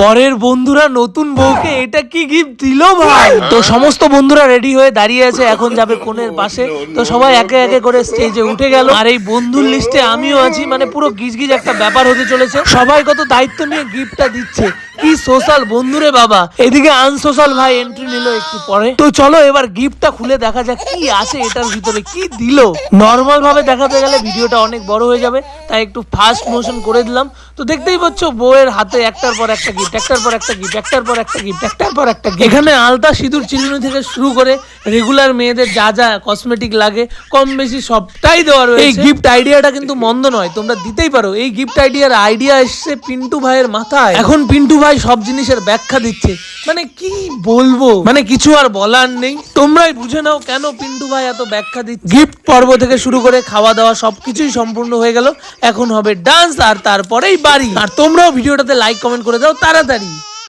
বরের বন্ধুরা নতুন বউকে এটা কি গিফট দিল ভাই? তো সমস্ত বন্ধুরা রেডি হয়ে দাঁড়িয়ে আছে, এখন যাবে কোণের পাশে। তো সবাই একে একে করে স্টেজে উঠে গেল। আর এই বন্ধুর লিস্টে আমিও আছি মানে পুরো গিজগিজ একটা ব্যাপার হতে চলেছে। সবাই কত দায়িত্ব নিয়ে গিফটটা দিচ্ছে। কি সোশ্যাল বন্ধুরে বাবা? এদিকে আনসোশ্যাল ভাই এন্ট্রি নিল একটু পরে। তো চলো এবার গিফটটা খুলে দেখা যাক কি আছে এটার ভিতরে কি দিল? নর্মাল ভাবে দেখাতে গেলে ভিডিওটা অনেক বড় হয়ে যাবে তাই একটু ফাস্ট মোশন করে দিলাম। তো দেখতেই পাচ্ছ বউয়ের হাতে একটার পর একটা গিফট একটার পর একটা গিফট একটার পর একটা গিফট একটার পর একটা gift। এখানে আলতা সিঁদুর চিরুনি থেকে শুরু করে রেগুলার মেয়েদের যা যা কসমেটিক লাগে কম বেশি সবটাই দেওয়া রয়েছে। এই গিফট আইডিয়াটা কিন্তু মন্দ নয় তোমরা দিতেই পারো। এই গিফট আইডিয়ার আইডিয়া এসছে পিন্টু ভাইয়ের মাথায়। এখন পিন্টু ভাই সব জিনিসের ব্যাখ্যা দিচ্ছে। মানে কি বলব? মানে কিছু আর বলার নেই। তোমরাই বুঝে নাও কেন পিন্টু ভাই এত ব্যাখ্যা দিচ্ছে। গিফট পর্ব থেকে শুরু করে খাওয়া দাওয়া সবকিছুই সম্পূর্ণ হয়ে গেল। এখন হবে ডান্স আর তারপরেই বাড়ি। আর তোমরাও ভিডিওটাতে লাইক কমেন্ট করে দাও তাড়াতাড়ি।